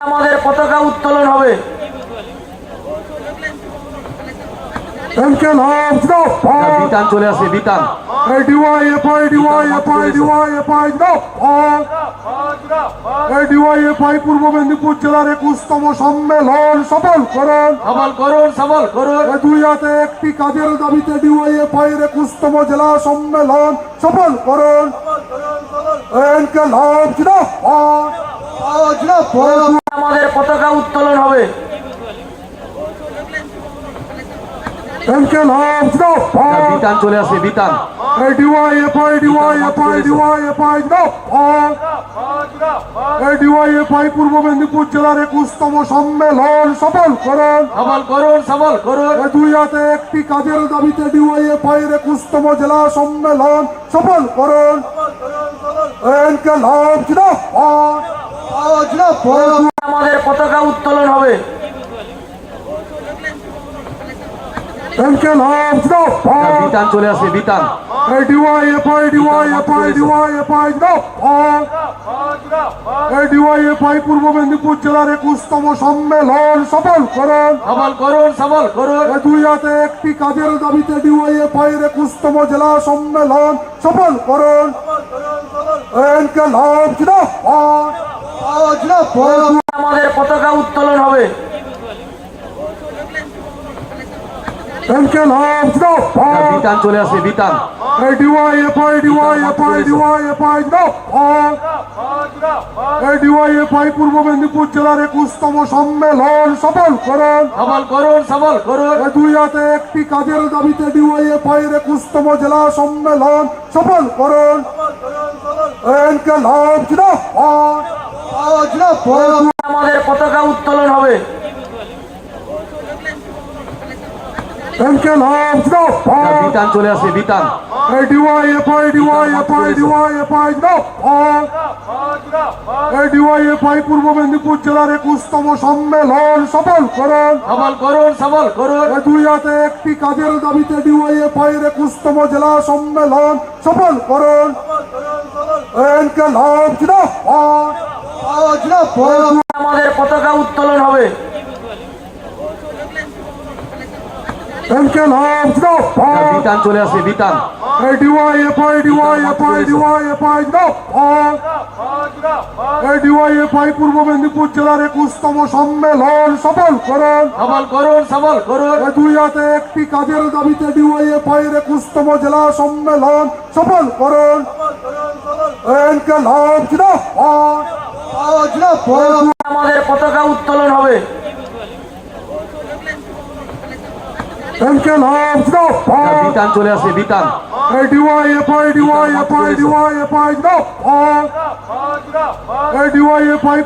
আমাদের পতাকা উত্তোলন হবে। বিতান চলে আসে বিতান। পূর্ব মেদিনীপুর জেলার একুশতম সম্মেলন সফল করুন! সবল করুন সফল করুন। দুই হাতে একটি কাজের দাবিতে ডিওয়াই এফআই এর একুশতম জেলা সম্মেলন সফল করুন! লাভ আমাদের পতাকা উত্তোলন হবে। এমকে লাভ জিন্দাবাদ বিতান চলে আসে বিতান। এই D Y F I D Y F I D Y F I Purba Medinipur জেলার একুশতম সম্মেলন সফল করুন। সবল করুন সবল করুন। দুই হাতে একটি কাজের দাবিতে ডিওয়াই এফআই এর একুশতম জেলা সম্মেলন সফল করুন। এনকে লাভ জিন্দাবাদ জিন্দাবাদ আমাদের পতাকা উত্তোলন হবে। বিতান চলে আসে বিতান। পূর্ব মেদিনীপুর জেলার একুশতম সম্মেলন সফল করুন। সবল করুন সফল করুন। দুই হাতে একটি কাজের দাবিতে ডিওয়াই এফআই এর একুশতম জেলা সম্মেলন সফল করুন। এনকে লাভ জিন্দাবাদ জিন্দাবাদ আমাদের পতাকা উত্তোলন হবে। বিতান চলে আসে বিতান। এই D Y F I D Y F I D Y F I জিন্দাবাদ এই ডিওয়াই এফআই পূর্ব মেদিনীপুর জেলার একুশতম সম্মেলন সফল করুন। সবল করুন সবল করুন। এই দুই হাতে একটি কাজের দাবিতে ডিওয়াই এফআই এর একুশতম জেলা সম্মেলন সফল করুন। আমাদের পতাকা উত্তোলন হবে। বিতান চলে আসে বিতান। এই D Y F I D Y F I D Y F I জিন্দাবাদ এই ডিওয়াই এফআই পূর্ব মেদিনীপুর জেলার একুশতম সম্মেলন সফল করুন। সবল করুন সবল করুন। দুই হাতে একটি কাজের দাবিতে ডিওয়াই এফআই এর একুশতম জেলা সম্মেলন সফল করুন। এনকে লাভ আমাদের পতাকা উত্তোলন হবে। চলে আসে এফআই পূর্ব মেদিনীপুর জেলার একুশতম সম্মেলন। সফল করুন। সবল করুন সবল করুন। দুই হাতে একটি কাজের দাবিতে ডিওয়াই এফআই এর একুশতম জেলা সম্মেলন। সফল করুন। এনকে লাভ আমাদের পতাকা উত্তোলন হবে। বিতান চলে আসে বিতান।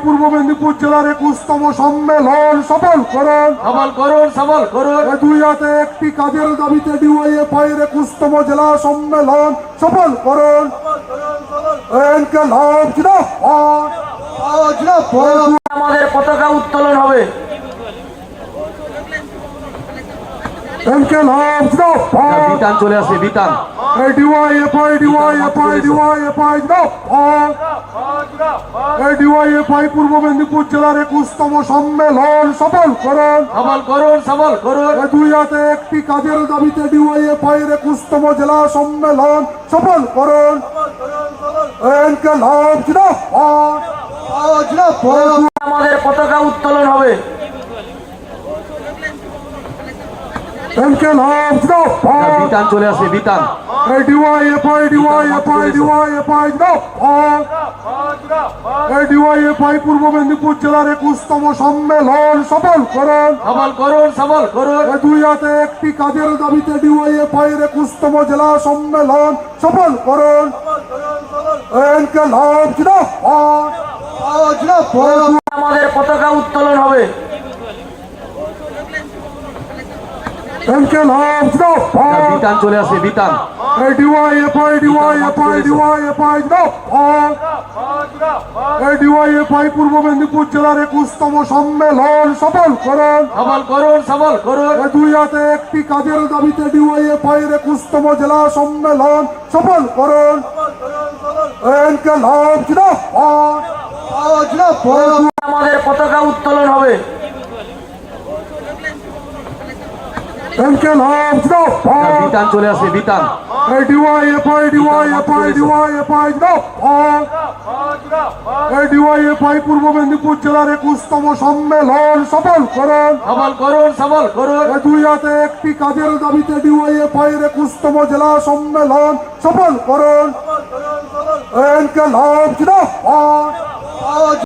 পূর্ব মেদিনীপুর জেলার একুশতম সম্মেলন সফল করুন! সবল করুন সবল করুন। দুই হাতে একটি কাজের দাবিতে ডিওয়াই এফআই এর একুশতম জেলা সম্মেলন সফল করুন! এনকে লাভ আমাদের পতাকা উত্তোলন হবে বিতান চলে আসে বিতান পূর্ব মেদিনীপুর জেলার একুশতম সম্মেলন সফল করুন সবল করুন সবল করুন দুই হাতে একটি কাজের দাবিতে ডিওয়াই এফআই এর একুশতম জেলা সম্মেলন সফল করুন জিন্দাবাদ আমাদের পতাকা উত্তোলন হবে। জিন্দাবাদ বিতান চলে আসে বিতান। পূর্ব মেদিনীপুর জেলার একুশতম সম্মেলন। সফল করুন। সবল করুন সবল করুন। দুই হাতে একটি কাজের দাবিতে ডিওয়াই এফআই এর একুশতম জেলা সম্মেলন। সফল করুন। এনকে লাভ আমাদের পতাকা উত্তোলন হবে। বিতান চলে আসে বিতান। পূর্ব মেদিনীপুর জেলার একুশতম সম্মেলন সফল করুন। সবল করুন সবল করুন। দুই হাতে একটি কাজের দাবিতে ডিওয়াই এফআই এর একুশতম জেলা সম্মেলন সফল করুন। এনকে লাভ আমাদের পতাকা উত্তোলন হবে। জিন্দাবাদ বিতান চলে আসে বিতান। পূর্ব মেদিনীপুর জেলার একুশতম সম্মেলন সফল করুন। সবল করুন সফল করুন। দুই হাতে একটি কাজের দাবিতে ডিওয়াইএফআই এর একুশতম জেলা সম্মেলন সফল করুন।